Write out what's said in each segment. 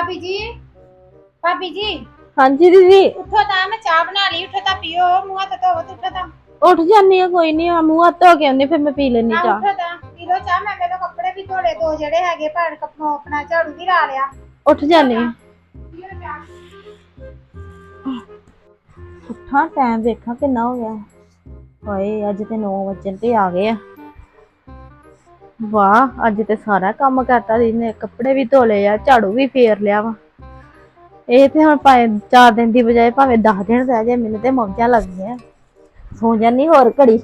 ਭਾਬੀ ਜੀ? ਭਾਬੀ ਜੀ? ਹਾਂਜੀ ਦੀਦੀ। ਉੱਠੋ ਤਾਂ ਮੈਂ ਚਾਹ ਬਣਾ ਲਈ ਉੱਠੋ ਤਾਂ ਪੀਓ ਮੂੰਹ ਹੱਥ ਧੋਵੋ ਤੇ ਉੱਠੋ ਤਾਂ। ਉੱਠ ਜਾਨੀ ਆ ਕੋਈ ਨਹੀਂ ਆ ਮੂੰਹ ਹੱਥ ਧੋ ਕੇ ਆਉਂਦੀ ਫਿਰ ਮੈਂ ਪੀ ਲੈਣੀ ਆ ਚਾਹ। ਉੱਠੋ ਤਾਂ ਪੀ ਲਓ ਚਾਹ ਮੈਂ ਮੇਰੇ ਕੱਪੜੇ ਵੀ ਧੋਲੇ ਦੋ ਜਿਹੜੇ ਹੈਗੇ ਭੈਣ ਕੱਪੜਾ ਆਪਣਾ ਝਾੜੂ ਵੀ ਲਾ ਲਿਆ। ਉੱਠ ਜਾਨੀ ਆ ਪੀਓ ਚਾਹ। ਉੱਠਾਂ ਟਾਈਮ ਵੇਖਾਂ ਕਿੰਨਾ ਹੋ ਗਿਆ। ਹਾਏ ਅੱਜ ਤੇ 9 ਵਜੇ ਤੇ ਆ ਗਏ ਆ। ਵਾਹ ਅੱਜ ਤੇ ਸਾਰਾ ਕੰਮ ਕਰਤਾ ਦੀ ਨੇ ਕੱਪੜੇ ਵੀ ਧੋ ਲਏ ਆ ਝਾੜੂ ਵੀ ਫੇਰ ਲਿਆ ਵਾ। ਇਹ ਤੇ ਹੁਣ ਭਾਵੇਂ 4 ਦਿਨ ਦੀ ਬਜਾਏ ਭਾਵੇਂ 10 ਦਿਨ ਰਹਿ ਜਾਏ ਮੈਨੂੰ ਤੇ ਮੌਜਾਂ ਲੱਗਦੀਆਂ। ਸੌ ਜਾਨੀ ਹੋਰ ਘੜੀ।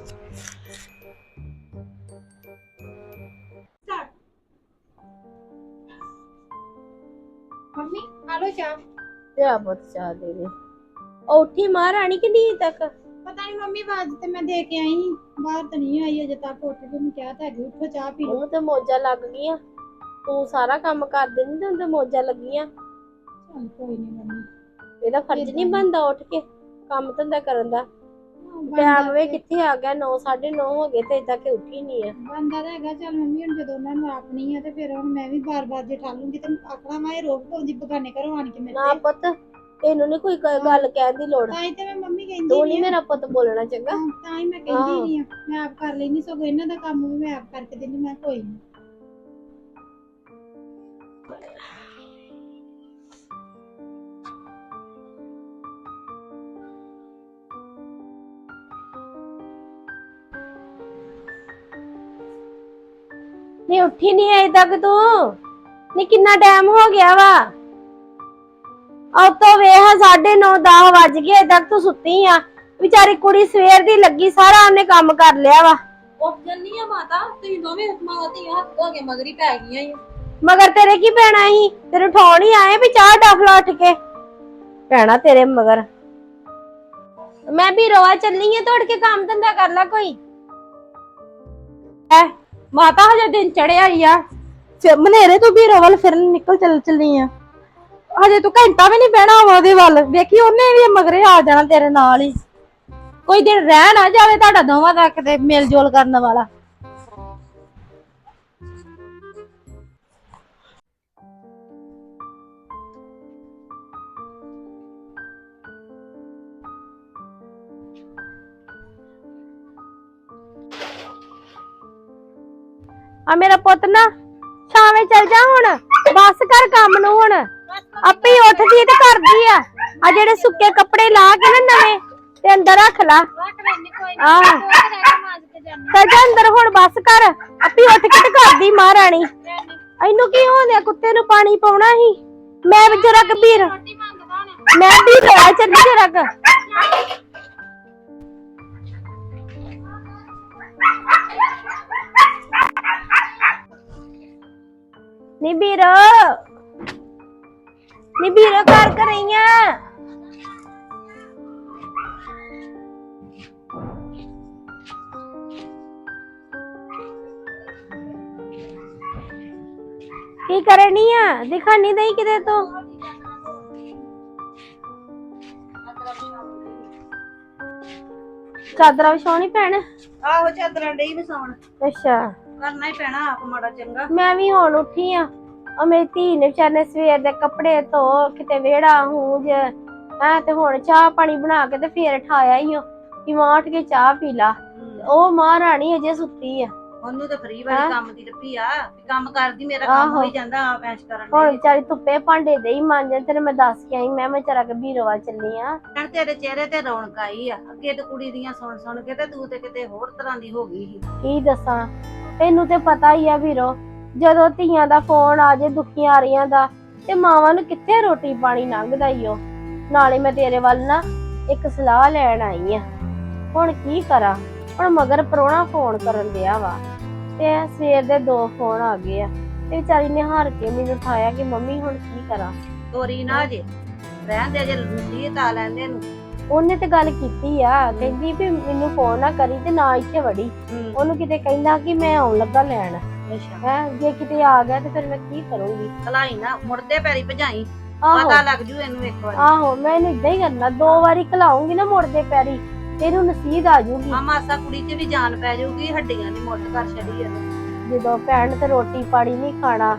ਮੰਮੀ ਆ ਲਓ ਚਾਹ। ਲਿਆ ਬਹੁਤ ਚਾਹ ਦੇ ਦੇ। ਉਹ ਉੱਠੀ ਮਹਾਰਾਣੀ ਕਿ ਨਹੀਂ ਤੱਕ? ਪਤਾ ਨਹੀਂ ਮੰਮੀ ਬਾਅਦ ਤੇ ਮੈਂ ਦੇ ਕੇ ਆਈ। ਸੀ। ਬਾਹਰ ਤਾਂ ਨਹੀਂ ਆਈ ਅਜੇ ਤੱਕ ਉੱਠ ਕੇ ਮੈਂ ਕਿਹਾ ਤਾਂ ਹੈਗੀ ਉੱਠੋ ਚਾਹ ਪੀ ਲਓ। ਉਹਨੂੰ ਤੇ ਮੌਜਾਂ ਲੱਗ ਗਈਆਂ। ਤੂੰ ਸਾਰਾ ਕੰਮ ਕਰ ਦਿੰਦੀ ਤੇ ਉਹਨੂੰ ਤੇ ਮੌਜਾਂ ਲੱਗੀਆਂ। ਚੱਲ ਕੋਈ ਨਹੀਂ ਮੰਮੀ। ਇਹਦਾ ਫਰਜ਼ ਨਹੀਂ ਬਣਦਾ ਉੱਠ ਕੇ ਕੰਮ ਧੰਦਾ ਕਰਨ ਦਾ। ਬੰਦਾ ਟਾਈਮ ਵੇ ਕਿੱਥੇ ਆ ਗਿਆ 9 9:30 ਹੋ ਗਏ ਤੇ ਤੱਕ ਉੱਠੀ ਨਹੀਂ ਆ। ਬੰਦਾ ਤਾਂ ਹੈਗਾ ਚੱਲ ਮੰਮੀ ਹੁਣ ਜਦੋਂ ਉਹਨਾਂ ਨੂੰ ਆਪਣੀ ਆ ਤੇ ਫਿਰ ਹੁਣ ਮੈਂ ਵੀ ਬਾਰ-ਬਾਰ ਜੇ ਠਾਲੂੰਗੀ ਤੇ ਆਖਣਾ ਮੈਂ ਇਹ ਰੋਕ ਪਾਉਂਦੀ ਬਗਾਨੇ ਘਰੋਂ ਆਣ ਕੇ ਮੇਰੇ ਨਾ ਤੇ। ਪੁੱਤ ਤੈਨੂੰ ਨਹੀਂ ਕੋਈ ਗੱਲ ਕਹਿਣ ਦੀ ਲੋੜ। ਤਾਂ ਹੀ ਤੇ ਮੈਂ ਮੰਮੀ ਕਹਿੰਦੀ ਤੂੰ ਨਹੀਂ ਨਹੀਂ ਮੇਰਾ ਪੁੱਤ ਬੋਲਣਾ ਚੰਗਾ। ਤਾਂ ਹੀ ਮੈਂ ਕਹਿੰਦੀ ਨਹੀਂ ਆ ਮੈਂ ਆਪ ਕਰ ਲੈਣੀ ਸਗੋਂ ਇਹਨਾਂ ਦਾ ਕੰਮ ਵੀ ਮੈਂ ਆਪ ਕਰਕੇ ਦਿੰਦੀ ਮੈਂ ਕੋਈ ਨਹੀਂ ਨਹੀਂ ਉੱਠੀ ਨਹੀਂ ਅਜੇ ਤੱਕ ਤੂੰ। ਨਹੀਂ ਕਿੰਨਾ ਟਾਈਮ ਹੋ ਗਿਆ ਵਾ? ਅਬ ਤੋਂ ਵੇਹ 9:30 10 ਵੱਜ ਗਏ ਤੱਕ ਤੂੰ ਸੁੱਤੀ ਆ ਵਿਚਾਰੀ ਕੁੜੀ ਸਵੇਰ ਦੀ ਲੱਗੀ ਸਾਰਾ ਉਹਨੇ ਕੰਮ ਕਰ ਲਿਆ ਵਾ ਮਗਰ ਤੇਰੇ ਕੀ ਪੈਣਾ ਸੀ ਤੈਨੂੰ ਠਾਉਣ ਹੀ ਆਏ ਵੀ ਚਾਹ ਡਫਲਾ ਉੱਠ ਕੇ ਪੈਣਾ ਤੇਰੇ ਮਗਰ ਮੈਂ ਵੀ ਰੋਆ ਚੱਲੀ ਆ ਤੋੜ ਕੇ ਕੰਮ ਧੰਦਾ ਕਰ ਲੈ ਕੋਈ ਐ ਮਾਤਾ ਹਜੇ ਦਿਨ ਚੜਿਆ ਹੀ ਆ ਫਿਰ ਮਨੇਰੇ ਤੋਂ ਵੀ ਰਵਲ ਫਿਰਨ ਨਿਕਲ ਚੱਲ ਚੱਲੀ ਆ ਹਜੇ ਤੂੰ ਘੰਟਾ ਵੀ ਨਹੀਂ ਬਹਿਣਾ ਉਹਦੇ ਵੱਲ। ਵੇਖੀ ਉਹਨੇ ਵੀ ਮਗਰੇ ਆ ਜਾਣਾ ਤੇਰੇ ਨਾਲ ਹੀ। ਕੋਈ ਦਿਨ ਰਹਿ ਨਾ ਜਾਵੇ ਤੁਹਾਡਾ ਦੋਵਾਂ ਦਾ ਕਿਤੇ ਮੇਲ ਜੋਲ ਕਰਨ ਵਾਲਾ। ਆ ਮੇਰਾ ਪੁੱਤ ਨਾ, ਛਾਵੇਂ ਚੱਲ ਜਾ ਹੁਣ। ਬਸ ਕਰ ਕੰਮ ਨੂੰ ਹੁਣ। ਆਪੇ ਹੀ ਉੱਠਦੀ ਤੇ ਕਰਦੀ ਆ। ਆ ਜਿਹੜੇ ਸੁੱਕੇ ਕੱਪੜੇ ਲਾ ਕੇ ਨਾ ਨਵੇਂ ਤੇ ਅੰਦਰ ਰੱਖ ਲਾ। ਰੱਖ ਲੈਣੀ ਕੋਈ ਆਹ। ਮਾਜ ਕੇ ਜਾਨੀ। ਚੱਲ ਜਾ ਅੰਦਰ ਹੁਣ ਬਸ ਕਰ। ਆਪੇ ਹੀ ਉੱਠ ਕੇ ਤੇ ਕਰਦੀ ਮਹਾਰਾਣੀ। ਇਹਨੂੰ ਕੀ ਹੋਣਿਆ ਕੁੱਤੇ ਨੂੰ ਪਾਣੀ ਪਾਉਣਾ ਸੀ। ਮੈਂ ਵੀ ਜਰਾ ਕਬੀਰ ਰੋਟੀ ਮੰਗਦਾ ਹੁਣ। ਮੈਂ ਵੀ ਰੋਇਆ ਚੱਲੀ ਜਰਾ ਕ। ਨੀ ਵੀਰੋ। ਨੀ ਵੀਰੋ ਕਰ ਕਰਈਆਂ ਕੀ ਕਰਨੀ ਆ? ਦਿਖਾਣੀ ਨਹੀਂ ਕਿਤੇ ਤੂੰ। ਚਾਦਰਾਂ ਵਿਛਾਉਣੀ ਪੈਣ। ਆਹੋ ਚਾਦਰਾਂ ਡਈ ਵਸਾਉਣ ਅੱਛਾ। ਕਰਨਾ ਹੀ ਪੈਣਾ ਆਪ ਮਾੜਾ ਚੰਗਾ। ਮੈਂ ਵੀ ਹੁਣ ਉੱਠੀ ਆ। ਆ ਮੇਰੀ ਧੀ ਨੇ ਵਿਚਾਰੇ ਸਵੇਰ ਦੇ ਕੱਪੜੇ ਧੋ ਕਿਤੇ ਵਿਹੜਾ ਹੂੰਜ ਐ ਤੇ ਹੁਣ ਚਾਹ ਪਾਣੀ ਬਣਾ ਕੇ ਤੇ ਫੇਰ ਠਾਇਆ ਹੀ ਕਿ ਮਾਂ ਉੱਠ ਕੇ ਚਾਹ ਪੀ ਲਾ ਉਹ ਮਹਾਰਾਣੀ ਅਜੇ ਸੁੱਤੀ ਆ ਉਹਨੂੰ ਤਾਂ ਫਰੀ? ਵਾਲੀ ਕੰਮ ਦੀ ਲੱਭੀ ਆ ਵੀ ਕੰਮ ਕਰਦੀ ਮੇਰਾ ਕੰਮ। ਹੋਈ ਜਾਂਦਾ ਆਪ ਐਸ਼ ਕਰਨ ਹੁਣ ਵਿਚਾਰੀ ਧੁੱਪੇ ਭਾਂਡੇ ਦੇ ਹੀ ਮਾਂਜਣ ਤੇ ਮੈਂ ਦੱਸ ਕੇ ਆਈ ਮੈਂ ਮੈਂ ਚਰਾ ਕੇ ਵੀਰਵਾ ਚੱਲੀ ਆ ਹੁਣ ਤੇਰੇ ਚਿਹਰੇ ਤੇ ਰੌਣਕ ਆਈ ਆ ਅੱਗੇ ਤੇ ਕੁੜੀ ਦੀਆਂ ਸੁਣ ਸੁਣ ਕੇ ਤੇ ਤੂੰ ਤੇ ਕਿਤੇ ਹੋਰ ਤਰ੍ਹਾਂ ਦੀ ਹੋ ਗਈ ਸੀ ਕੀ ਦੱਸਾਂ ਤੈਨੂੰ ਤੇ ਪਤਾ ਹੀ ਆ ਵੀਰੋ ਜਦੋਂ ਧੀਆਂ ਦਾ ਫੋਨ ਆ ਜੇ ਦੁਖੀਆਂ ਰਹੀਆਂ ਦਾ ਤੇ ਮਾਵਾਂ ਨੂੰ ਕਿੱਥੇ ਰੋਟੀ ਪਾਣੀ ਲੰਘਦਾ ਈ ਓ ਨਾਲੇ ਮੈਂ ਤੇਰੇ ਵੱਲ ਨਾ ਇੱਕ ਸਲਾਹ ਲੈਣ ਆਈ ਆ। ਹੁਣ ਕੀ ਕਰਾਂ? ਹੁਣ ਮਗਰ ਪਰੋਣਾ ਫੋਨ ਕਰਨ ਦਿਆ ਵਾ ਤੇ ਸਵੇਰ ਦੇ ਦੋ ਫੋਨ ਆ ਗਏ ਆ। ਤੇ ਵਿਚਾਰੀ ਨੇ ਹਾਰ ਕੇ ਮੈਨੂੰ ਉਠਾਇਆ ਕਿ ਮੰਮੀ ਹੁਣ ਕੀ ਕਰਾਂ? ਤੋਰੀ ਨਾ ਜੇ ਰਹਿਣ ਦੇ ਜੇ ਨਸੀਹਤ ਆ ਲੈਂਦੇ ਨੂੰ। ਉਹਨੇ ਤੇ ਗੱਲ ਕੀਤੀ ਆ ਕਹਿੰਦੀ ਵੀ ਮੈਨੂੰ ਫੋਨ ਨਾ ਕਰੀ ਤੇ ਨਾ ਇੱਥੇ ਵੜੀ। ਉਹਨੂੰ ਕਿਤੇ ਕਹਿੰਦਾ ਕਿ ਮੈਂ ਆਉਣ ਲੱਗਾ ਲੈਣ। ਅੱਛਾ। ਹੈ ਜੇ ਕਿਤੇ ਆ ਗਿਆ ਤੇ ਫਿਰ ਮੈਂ ਕੀ ਕਰੂੰਗੀ? ਕਲਾਈ ਨਾ ਮੁੜਦੇ ਪੈਰੀ ਭਜਾਈ। ਆਹੋ। ਪਤਾ ਲੱਗ ਜੂ ਇਹਨੂੰ ਇੱਕ ਵਾਰੀ। ਆਹੋ ਮੈਂ ਇਹਨੂੰ ਇਦਾਂ ਹੀ ਕਰਨਾ ਦੋ ਵਾਰੀ ਖਲਾਉਂਗੀ ਨਾ ਮੁੜਦੇ ਪੈਰੀ ਤੇ ਇਹਨੂੰ ਨਸੀਦ ਆ ਜੂਗੀ। ਆ ਮਾਸਾ ਕੁੜੀ 'ਚ ਵੀ ਜਾਨ ਪੈ ਜਾਊਗੀ ਹੱਡੀਆਂ ਦੀ ਮੁੱਠ ਕਰ ਛੜੀ ਇਹਨੇ। ਜਦੋਂ ਭੈਣ ਤੇ ਰੋਟੀ ਪਾਣੀ ਨਹੀਂ ਖਾਣਾ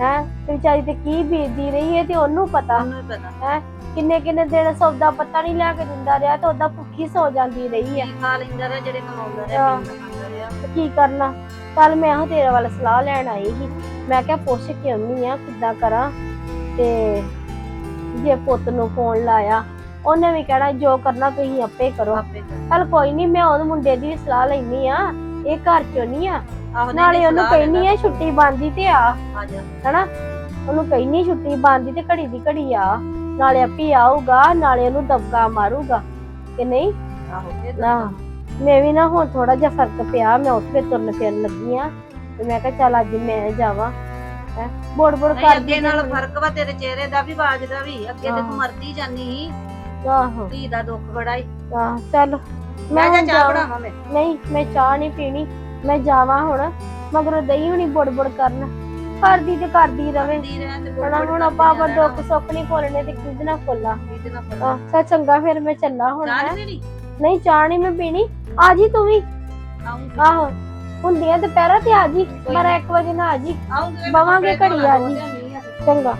ਹੈ। ਤੇ ਵਿਚਾਰੀ ਤੇ ਕੀ ਬੀਤਦੀ ਰਹੀ ਹੈ ਤੇ ਉਹਨੂੰ ਪਤਾ। ਉਹਨੂੰ ਹੀ ਪਤਾ। ਹੈ ਕਿੰਨੇ ਕਿੰਨੇ ਦਿਨ ਸੌਦਾ ਪਤਾ ਨਹੀਂ ਲਿਆ ਕੇ ਦਿੰਦਾ ਰਿਹਾ ਤੇ ਉਹਦਾ ਭੁੱਖੀ ਸੌ ਜਾਂਦੀ ਰਹੀ ਹੈ ਕੀ ਖਾ ਲੈਂਦਾ ਰਿਹਾ ਜਿਹੜੇ ਕਮਾਉਂਦਾ ਰਿਹਾ ਹਾਂ। ਪੀਂਦਾ ਖਾਂਦਾ ਰਿਹਾ। ਤੇ ਕੀ ਕਰਨਾ? ਕੱਲ ਮੈਂ ਉਹ ਤੇਰੇ ਵੱਲ ਸਲਾਹ ਲੈਣ ਆਈ ਸੀ। ਮੈਂ ਕਿਹਾ ਪੁੱਛ ਕੇ ਆਉਣੀ ਆ ਕਿੱਦਾਂ ਕਰਾਂ ਤੇ ਜੇ ਪੁੱਤ ਨੂੰ ਫੋਨ ਲਾਇਆ ਉਹਨੇ ਵੀ ਕਹਿਣਾ ਜੋ ਕਰਨਾ ਤੁਸੀਂ ਆਪੇ ਕਰੋ। ਚੱਲ ਕੋਈ ਨਹੀਂ ਮੈਂ ਉਹਦੇ ਮੁੰਡੇ ਦੀ ਸਲਾਹ ਲੈਣੀ ਆ ਇਹ ਘਰ ਚੋਂ ਨਹੀਂ ਆ। ਆਹੋ ਨਾਲੇ ਉਹਨੂੰ ਕਹਿਨੀ ਆ ਛੁੱਟੀ ਬੰਦੀ ਤੇ ਆ। ਹਨਾ? ਉਹਨੂੰ ਕਹਿਨੀ ਛੁੱਟੀ ਬੰਦੀ ਤੇ ਘੜੀ ਦੀ ਘੜੀ ਆ। ਨਾਲੇ ਆਪੀ ਆਊਗਾ ਨਾਲੇ ਉਹਨੂੰ ਦਬਕਾ ਮਾਰੂਗਾ। ਕਿ ਨਹੀਂ? ਆਹੋ ਇਹ ਨਾ। ਮੈਂ ਵੀ ਨਾ ਹੁਣ ਥੋੜਾ ਜਿਹਾ ਫ਼ਰਕ ਪਿਆ ਮੈਂ ਉੱਥੇ ਤੁਰਨ ਫਿਰਨ ਲੱਗੀ ਆ ਤੇ ਮੈਂ ਕਿਹਾ ਚੱਲ ਅੱਜ ਮੈਂ ਜਾਵਾਂ ਹੈ। ਬੋੜ ਬੋੜ ਨਹੀਂ ਕਰਦੀ ਅੱਗੇ ਨਾਲ ਫ਼ਰਕ ਵਾ ਤੇਰੇ ਚਿਹਰੇ ਦਾ ਵੀ ਆਵਾਜ਼ ਦਾ ਵੀ ਅੱਗੇ ਤੇ ਹਾਂ। ਤੂੰ ਮਰਦੀ ਜਾਨੀ ਸੀ। ਆਹੋ। ਧੀ ਦਾ ਦੁੱਖ ਬੜਾ ਈ। ਆਹ ਚੱਲ ਮੈਂ ਜਾ ਹੁਣ ਚਾਹ ਜਾਵਾਂ। ਬਣਾਵਾਂ ਮੈਂ? ਨਹੀਂ ਮੈਂ ਚਾਹ ਨਹੀਂ ਪੀਣੀ ਮੈਂ ਜਾਵਾਂ ਹੁਣ ਮਗਰੋਂ ਦਈ ਹੁਣੀ ਬੋੜ ਬੋੜ ਕਰਨ। ਕਰਦੀ ਤੇ ਕਰਦੀ ਰਵੇ। ਦੀ ਰਹਿਣ ਤੇ ਹਣਾ ਹੁਣ ਆਪਾਂ ਆਪਾਂ ਦੁੱਖ ਸੁੱਖ ਨਹੀਂ ਫੋਲਣੇ ਤੇ ਕਿਹਦੇ ਨਾਲ ਫੋਲਾਂ। ਆਹ ਚੱਲ ਚੰਗਾ ਫਿਰ ਮੈਂ ਚੱਲਾਂ ਹੁਣ ਚਾਹ ਹੈਂ। ਨੀ ਪੀਣੀ? ਨਹੀਂ ਚਾਹ ਨਹੀਂ ਮੈਂ ਪੀਣੀ। ਆ ਜੀ ਤੂੰ ਵੀ। ਆਉਂਗੀ। ਆਹੋ ਹੁੰਦੀਆਂ ਦੁਪਹਿਰਾਂ ਤੇ ਆ ਜੀ 12 1 ਵਜੇ ਨਾ ਆ ਜੀ। ਆਉਂਗੀ। ਬਵਾਂਗੇ ਘੜੀ ਆ ਜੀ। ਚੰਗਾ।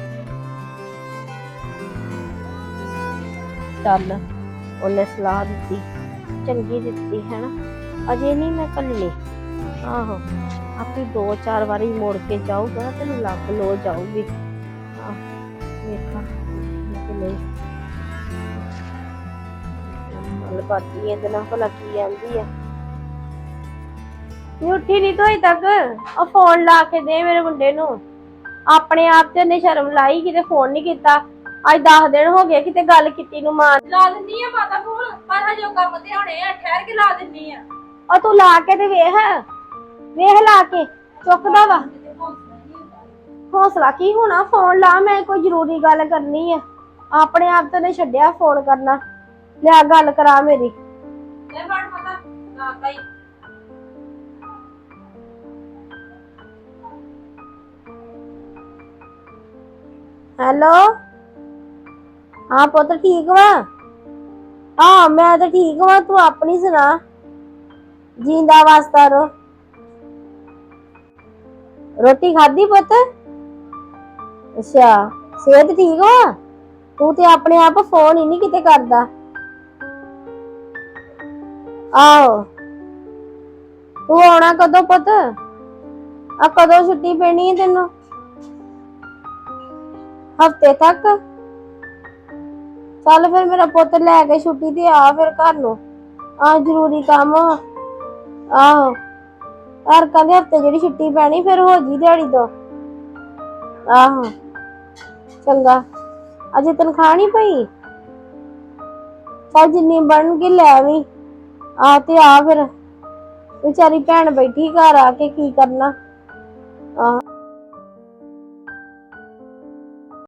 ਚੱਲ ਉਹਨੇ ਸਲਾਹ ਦਿੱਤੀ। ਚੰਗੀ ਦਿੱਤੀ ਹੈ ਨਾ ਅਜੇ ਨਹੀਂ ਮੈਂ ਕੱਲੀ। ਆਹੋ ਆਪੇ ਦੋ ਚਾਰ ਵਾਰੀ ਮੋੜ ਕੇ ਜਾਊਗਾ ਤੈਨੂੰ ਲੱਗ ਲੋ ਜਾਊਗੀ। ਆਹ ਵੇਖਾਂ। ਕਿ ਨਹੀਂ। ਮਲ ਬਾਤੀ ਇਹਦੇ ਨਾਲ ਭਲਾ ਕੀ ਆਂਦੀ ਆ। ਇਹ ਉੱਠੀ ਨਹੀਂ ਤੋਈ ਤੱਕ। ਉਹ ਫੋਨ ਲਾ ਕੇ ਦੇ ਮੇਰੇ ਮੁੰਡੇ ਨੂੰ। ਆਪਣੇ ਆਪ ਤੇ ਉਹਨੇ ਸ਼ਰਮ ਲਾਈ ਕਿਤੇ ਫੋਨ ਨਹੀਂ ਕੀਤਾ। ਅੱਜ 10 ਦਿਨ ਹੋ ਗਏ ਕਿਤੇ ਗੱਲ ਕੀਤੀ ਨੂੰ ਮਾਂ ਲਾ ਦਿੰਨੀ ਆ ਮਾਤਾ ਫੋਨ ਪਰ ਹਜੇ ਉਹ ਕੰਮ ਤੇ ਹੋਣੇ ਆ ਠਹਿਰ ਕੇ ਲਾ ਦਿੰਨੀ ਆ। ਉਹ ਤੂੰ ਲਾ ਕੇ ਤੇ ਵੇਖ। ਵੇਖ ਲਾ ਕੇ ਚੁੱਕਦਾ ਵਾ। ਹੌਸਲਾ ਕੀ ਹੋਣਾ? ਫੋਨ ਲਾ ਮੈਂ ਕੋਈ ਜ਼ਰੂਰੀ ਗੱਲ ਕਰਨੀ ਆ। ਆਪਣੇ ਆਪ ਤੇ ਨੇ ਛੱਡਿਆ ਫੋਨ ਕਰਨਾ। ਲਿਆ ਗੱਲ ਕਰਾ ਮੇਰੀ। ਲੈ ਹੈਲੋ? ਹਾਂ ਪੁੱਤ ਠੀਕ ਵਾ? ਹਾਂ ਮੈਂ ਤਾਂ ਠੀਕ ਵਾ ਤੂੰ ਆਪਣੀ ਸੁਣਾ। ਜਿੰਦਾ ਵਾਸਤਾ ਰੋ। ਰੋਟੀ ਖਾਧੀ ਪੁੱਤ? ਅੱਛਾ ਸਿਹਤ ਠੀਕ ਵਾ? ਤੂੰ ਤੇ ਆਪਣੇ ਆਪ ਫੋਨ ਹੀ ਨਹੀਂ ਕਿਤੇ ਕਰਦਾ। ਆਹੋ। ਤੂੰ ਆਉਣਾ ਕਦੋਂ ਪੁੱਤ? ਆ ਕਦੋਂ ਛੁੱਟੀ ਪੈਣੀ ਹੈ ਤੈਨੂੰ? ਹਫ਼ਤੇ ਤੱਕ? ਚੱਲ ਫਿਰ ਮੇਰਾ ਪੁੱਤ ਲੈ ਕੇ ਛੁੱਟੀ ਤੇ ਆ ਫਿਰ ਘਰ ਨੂੰ। ਆ ਜ਼ਰੂਰੀ ਕੰਮ ਵਾ। ਆਹੋ। ਹਰ ਕਹਿੰਦੇ ਹਫ਼ਤੇ ਜਿਹੜੀ ਛੁੱਟੀ ਪੈਣੀ ਫਿਰ ਹੋ ਜੀ ਦਿਹਾੜੀ ਤੋਂ। ਆਹੋ। ਚੰਗਾ। ਅਜੇ ਤਨਖਾਹ ਨਹੀਂ ਪਈ? ਚੱਲ ਜਿੰਨੀ ਬਣਨਗੀ ਲੈ ਆਵੀਂ। ਆ ਤੇ ਆ ਫਿਰ। ਵਿਚਾਰੀ ਭੈਣ ਬੈਠੀ ਘਰ ਆ ਕੇ ਕੀ ਕਰਨਾ? ਆ